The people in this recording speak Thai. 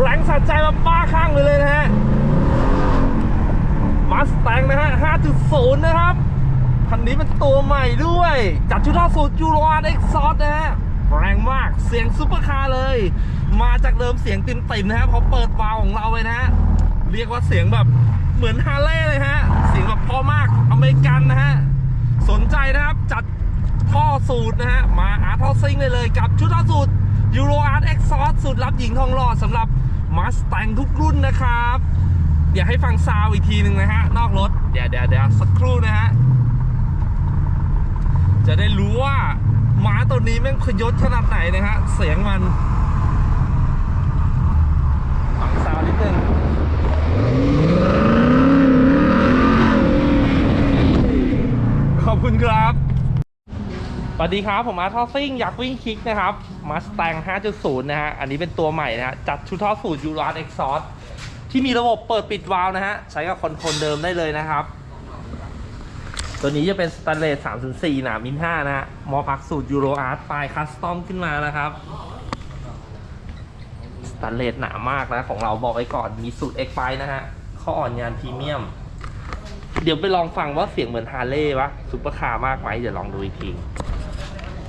แรงสะใจมาป้าข้างเลยเลยนะฮะมาสแตงนะฮะ 5.0 นะครับ คันนี้เป็นตัวใหม่ด้วย จัดชุดท่าสูตรจูโรอาร์เอ็กซ์ซอสนะฮะ แรงมาก เสียงซุปเปอร์คาร์เลย มาจากเดิมเสียงติมติมนะครับพอเปิดวาล์ของเราไปนะฮะ เรียกว่าเสียงแบบเหมือนฮาร์เลย์เลยฮะ เสียงแบบพอมากอเมริกันนะฮะ สนใจนะครับ จัดท่อสูตรนะฮะ มาอาร์ท่อซิงเลยเลยกับชุดท่อสูตรยูโรอาร์เอ็กซ์ซอสสูตรรับหญิงทองหล่อสำหรับ มาส t ต n ทุกรุ่นนะครับ เดี๋ยวให้ฟังซาวอีกทีหนึ่งนะฮะ นอกรถ เดี๋ยวเดี๋ยวเดี๋ยวสักครู่นะฮะ จะได้รู้ว่าม้าตัวนี้แม่งพยศขนาดไหนนะฮะ เสียงมันฟังซาวด์นิดนึงขอบคุณครับ วัสดีครับ ผมอาร์ทอซิ่งอยากวิ่งคลิกนะครับมาส t ต n 5.0 นะฮะ อันนี้เป็นตัวใหม่นะฮะ จัดชุดท่อสูตรยูร r เอ็กซอสที่มีระบบเปิดปิดวาล์วนะฮะ ใช้กับคอนโทรลเดิมได้เลยนะครับ ตัวนี้จะเป็นสแตนเลส304หนามิน5นะฮะ มอพักสูตรยูโรอาร์ตปลายคัสตอมขึ้นมานะครับสแตนเลสหนามากนะของเราบอกไว้ก่อนมีสูตร X ไฟนะฮะข้ออ่อนงานพรีเมียม เดี๋ยวไปลองฟังว่าเสียงเหมือนฮาร์เลย์ปะซุปเปอร์คาร์มากไหมเดี๋ยวลองดูอีกที